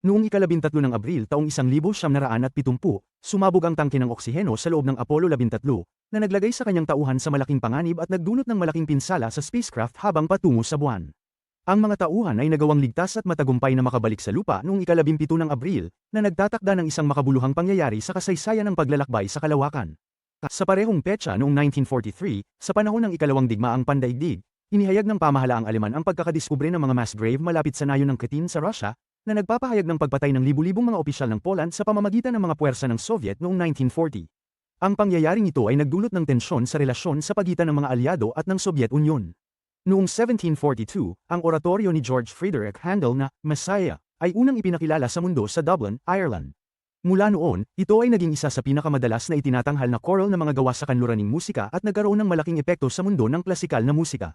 Noong ikalabintatlo ng Abril taong 1970, sumabog ang tangke ng oksiheno sa loob ng Apollo 13, na naglagay sa kanyang tauhan sa malaking panganib at nagdulot ng malaking pinsala sa spacecraft habang patungo sa buwan. Ang mga tauhan ay nagawang ligtas at matagumpay na makabalik sa lupa noong ikalabimpito ng Abril, na nagtatakda ng isang makabuluhang pangyayari sa kasaysayan ng paglalakbay sa kalawakan. Sa parehong petsa noong 1943, sa panahon ng ikalawang digmaang pandaigdig, inihayag ng pamahalaang Aleman ang pagkakadiskubre ng mga mass grave malapit sa nayon ng Katyn sa Russia, na nagpapahayag ng pagpatay ng libu-libong mga opisyal ng Poland sa pamamagitan ng mga puwersa ng Soviet noong 1940. Ang pangyayaring ito ay nagdulot ng tensyon sa relasyon sa pagitan ng mga alyado at ng Soviet Union. Noong 1742, ang oratoryo ni George Frederick Handel na Messiah ay unang ipinakilala sa mundo sa Dublin, Ireland. Mula noon, ito ay naging isa sa pinakamadalas na itinatanghal na choral na mga gawa sa kanluraning musika at nagkaroon ng malaking epekto sa mundo ng klasikal na musika.